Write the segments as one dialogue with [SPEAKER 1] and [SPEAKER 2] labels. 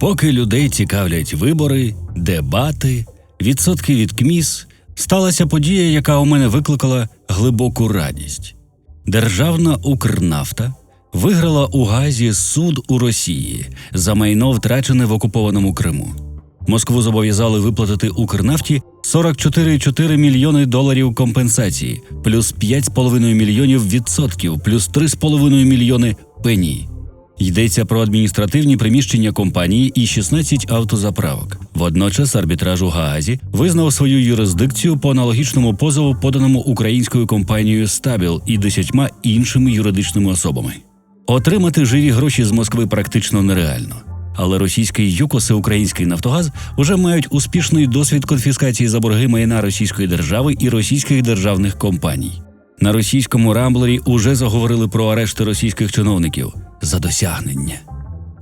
[SPEAKER 1] Поки людей цікавлять вибори, дебати, відсотки від КМІС, сталася подія, яка у мене викликала глибоку радість. Державна Укрнафта виграла у Газі суд у Росії за майно втрачене в окупованому Криму. Москву зобов'язали виплатити Укрнафті 44,4 мільйони доларів компенсації, плюс 5,5 мільйонів відсотків, плюс 3,5 мільйони пені. Йдеться про адміністративні приміщення компанії і 16 автозаправок. Водночас арбітраж у Гаазі визнав свою юрисдикцію по аналогічному позову, поданому українською компанією Стабіл і десятьма іншими юридичними особами. Отримати живі гроші з Москви практично нереально. Але російський ЮКОС і український Нафтогаз вже мають успішний досвід конфіскації за борги майна Російської держави і російських державних компаній. На російському рамблері уже заговорили про арешти російських чиновників за досягнення.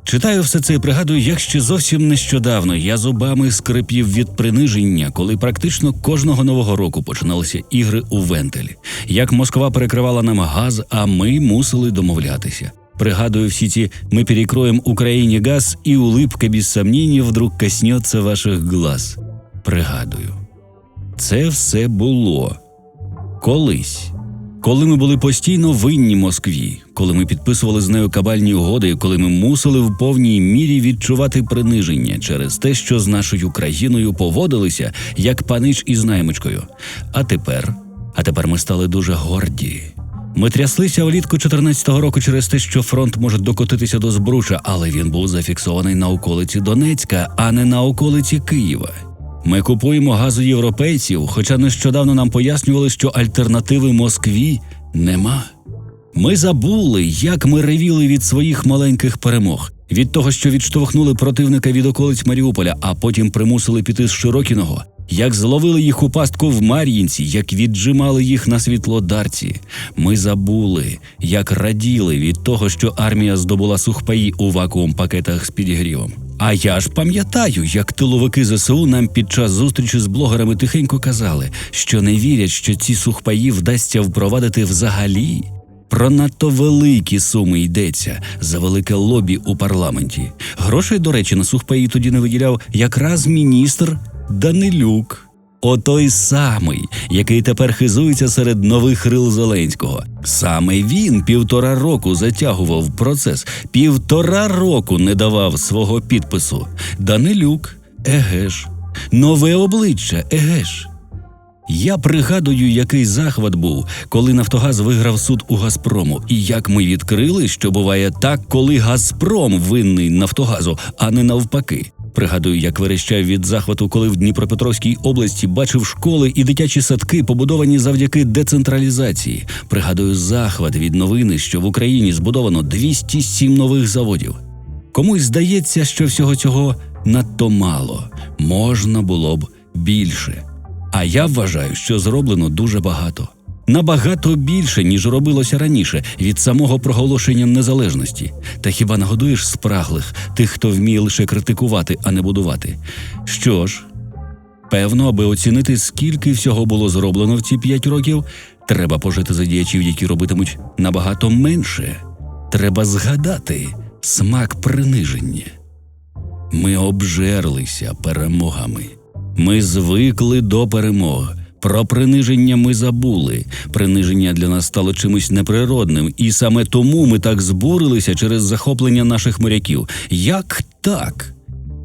[SPEAKER 1] Читаю все це і пригадую, як ще зовсім нещодавно я зубами скрипів від приниження, коли практично кожного нового року починалися ігри у вентилі. Як Москва перекривала нам газ, а ми мусили домовлятися. Пригадую всі ці «ми перекроем Україні газ» і улыбка без сомнений вдруг коснеться ваших глаз. Пригадую. Це все було колись. Коли ми були постійно винні Москві, коли ми підписували з нею кабальні угоди, коли ми мусили в повній мірі відчувати приниження через те, що з нашою країною поводилися як панич із наймичкою. А тепер, а тепер ми стали дуже горді. Ми тряслися влітку 14-го року через те, що фронт може докотитися до Збруча, але він був зафіксований на околиці Донецька, а не на околиці Києва. Ми купуємо газ у європейців, хоча нещодавно нам пояснювали, що альтернативи Москві нема. Ми забули, як ми ревіли від своїх маленьких перемог, від того, що відштовхнули противника від околиць Маріуполя, а потім примусили піти з Широкіного, як зловили їх у пастку в Мар'їнці, як віджимали їх на світлодарці. Ми забули, як раділи від того, що армія здобула сухпаї у вакуум пакетах з підігрівом. А я ж пам'ятаю, як тиловики ЗСУ нам під час зустрічі з блогерами тихенько казали, що не вірять, що ці сухпаї вдасться впровадити взагалі. Про надто великі суми йдеться за велике лобі у парламенті. Грошей, до речі, на сухпаї тоді не виділяв якраз міністр Данилюк. Отой самий, який тепер хизується серед нових рил Зеленського. Саме він півтора року затягував процес, півтора року не давав свого підпису. Данилюк, егеш, нове обличчя, егеш. Я пригадую, який захват був, коли Нафтогаз виграв суд у Газпрому, і як ми відкрили, що буває так, коли Газпром винний Нафтогазу, а не навпаки. Пригадую, як верещав від захвату, коли в Дніпропетровській області бачив школи і дитячі садки, побудовані завдяки децентралізації. Пригадую захват від новини, що в Україні збудовано 207 нових заводів. Комусь здається, що всього цього надто мало, можна було б більше. А я вважаю, що зроблено дуже багато. Набагато більше, ніж робилося раніше від самого проголошення незалежності. Та хіба нагодуєш спраглих тих, хто вміє лише критикувати, а не будувати? Що ж, певно, аби оцінити, скільки всього було зроблено в ці п'ять років, треба пожити за діячів, які робитимуть набагато менше. Треба згадати смак приниження. Ми обжерлися перемогами. Ми звикли до перемог. Про приниження ми забули. Приниження для нас стало чимось неприродним, і саме тому ми так збурилися через захоплення наших моряків. Як так?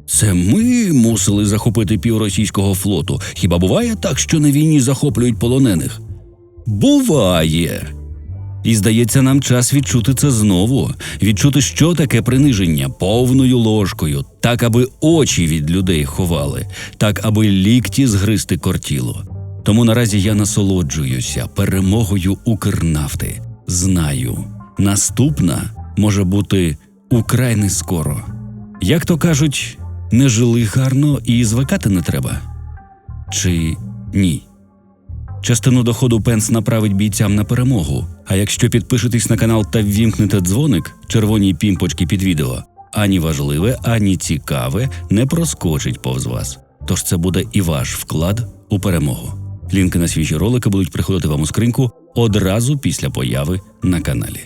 [SPEAKER 1] Це ми мусили захопити півросійського флоту. Хіба буває так, що на війні захоплюють полонених? Буває. І здається, нам час відчути це знову, відчути, що таке приниження повною ложкою, так аби очі від людей ховали, так аби лікті згристи кортіло. Тому наразі я насолоджуюся перемогою Укрнафти. Знаю, наступна може бути украй не скоро. Як то кажуть, не жили гарно і звикати не треба. Чи ні? Частину доходу Пенс направить бійцям на перемогу. А якщо підпишетесь на канал та ввімкнете дзвоник, червоній пімпочки під відео, ані важливе, ані цікаве не проскочить повз вас. Тож це буде і ваш вклад у перемогу. Лінки на свіжі ролики будуть приходити вам у скриньку одразу після появи на каналі.